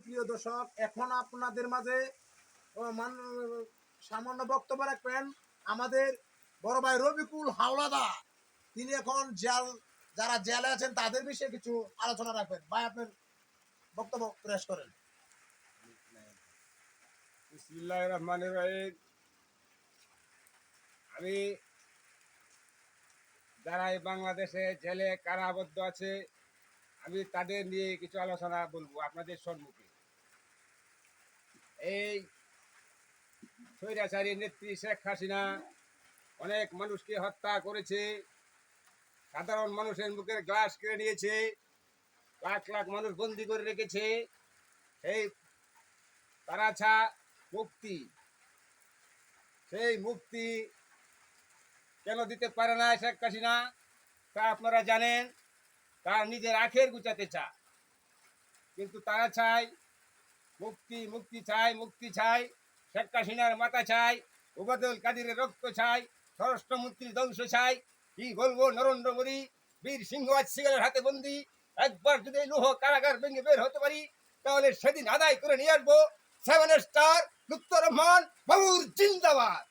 সুপ্রিয় দর্শক, এখন আপনাদের মাঝে সামান্য বক্তব্য রাখবেন আমাদের বড় ভাই রবিকুল হাওলাদা তিনি এখন জেল, যারা জেলে আছেন, তাদের বিষয়ে কিছু আলোচনা রাখবেন। ভাই, আপনার বক্তব্য প্রয়াস করেন। বিসমিল্লাহ রহমান রহিম। আমি যারা এই বাংলাদেশে জেলে কারাবদ্ধ আছে, আমি তাদের নিয়ে কিছু আলোচনা বলব আপনাদের সম্মুখে। এই স্বৈরাচারী নেত্রী শেখ হাসিনা অনেক মানুষকে হত্যা করেছে, সাধারণ মানুষের মুখের গ্লাস কেড়ে নিয়েছে, লাখ লাখ মানুষ বন্দি করে রেখেছে। এই তারাছা মুক্তি, সেই মুক্তি কেন দিতে পারে না শেখ হাসিনা তা আপনারা জানেন তার নিজের আখের গুচাতে চা কিন্তু তারা চাই মুক্তি মুক্তি চাই মুক্তি চাই। শেখ হাসিনার মাথা চাই উবাদুল কাদিরের রক্ত চাই, স্বরাষ্ট্রমন্ত্রীর ধ্বংস চাই। কি বলব নরেন্দ্র মোদী? বীর সিংহ আজ সিগারের হাতে বন্দি। একবার যদি লোহ কারাগার ভেঙে বের হতে পারি, তাহলে সেদিন আদায় করে নিয়ে আসব। সেভেন স্টার লুপ্ত রহমান, বাবুর জিন্দাবাদ।